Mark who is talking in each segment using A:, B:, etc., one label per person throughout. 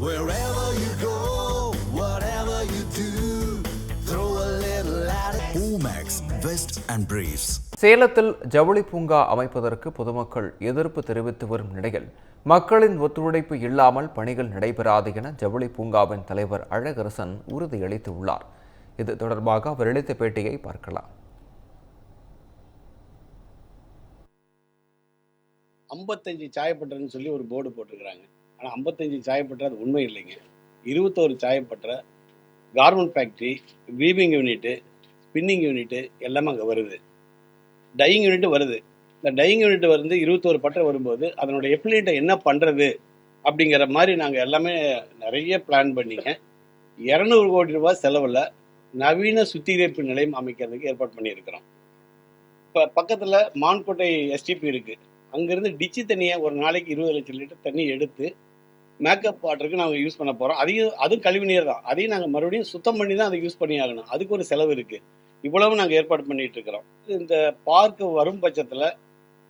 A: Wherever you go, whatever you do, throw a little at it. Omax, Vest and Briefs.
B: சேலத்தில் ஜவுளி பூங்கா அமைப்பதற்கு பொதுமக்கள் எதிர்ப்பு தெரிவித்து வரும் நிலையில் மக்களின் ஒத்துழைப்பு இல்லாமல் பணிகள் நடைபெறாது என ஜவுளி பூங்காவின் தலைவர் அழகரசன் உறுதியளித்துள்ளார் இது தொடர்பாக அவர் அளித்த பேட்டியை பார்க்கலாம்
C: ஐம்பத்தஞ்சு சாயப்பட்டறைன்னு சொல்லி ஒரு போர்டு போட்டிருக்கிறாங்க ஆனால் ஐம்பத்தஞ்சு சாயப்பட்டறை அது உண்மை இல்லைங்க. இருபத்தோரு சாயப்பட்டறை garment factory weaving unit spinning unit எல்லாமே அங்கே வருது. டையிங் யூனிட் வருது. இந்த டையிங் யூனிட் வந்து இருபத்தோரு பட்டை வரும்போது அதனோட எஃபிலியேட்டை என்ன பண்ணுறது அப்படிங்கிற மாதிரி நாங்கள் எல்லாமே நிறைய பிளான் பண்ணிங்க. இரநூறு கோடி ரூபாய் செலவில் நவீன சுத்திகரிப்பு நிலையம் அமைக்கிறதுக்கு ஏற்பாடு பண்ணியிருக்கிறோம். இப்போ பக்கத்தில் மான்கோட்டை எஸ்டிபி இருக்குது அங்கேருந்து டிச்சு தண்ணியை ஒரு நாளைக்கு இருபது லட்சம் லிட்டர் தண்ணி எடுத்து மேக்கப் வாட்டருக்கு நாங்கள் யூஸ் பண்ண போகிறோம் அதையும் அதுவும் கழிவு நீர் தான். அதையும் நாங்கள் மறுபடியும் சுத்தம் பண்ணி தான் அதை யூஸ் பண்ணி ஆகணும். அதுக்கு ஒரு செலவு இருக்குது இவ்வளவு நாங்கள் ஏற்பாடு பண்ணிட்டு இருக்கிறோம். இந்த பார்க்கு வரும் பட்சத்தில்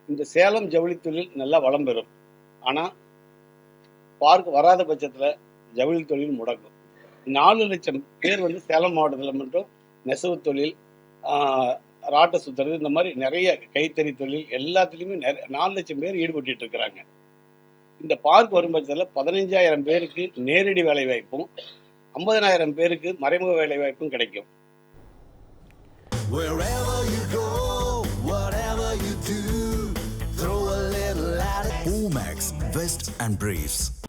C: இந்த சேலம் ஜவுளி தொழில் நல்லா வளம் பெறும். ஆனால் பார்க் வராத பட்சத்தில் ஜவுளி தொழில் முடங்கும். நாலு லட்சம் பேர் வந்து சேலம் மாவட்டத்தில் மட்டும் நெசவு தொழில் ராட்ட ராட்டை சுத்துறது இந்த மாதிரி நிறைய கைத்தறி தொழில் எல்லாத்துலேயுமே நிறைய நாலு லட்சம் பேர் ஈடுபட்டு இருக்கிறாங்க. இந்த பார்க் வரும் பட்சத்தில் பதினஞ்சாயிரம் பேருக்கு நேரடி வேலை வாய்ப்பும் ஐம்பதனாயிரம் பேருக்கு மறைமுக வேலை வாய்ப்பும் கிடைக்கும்.
A: Omax, Vest and Briefs.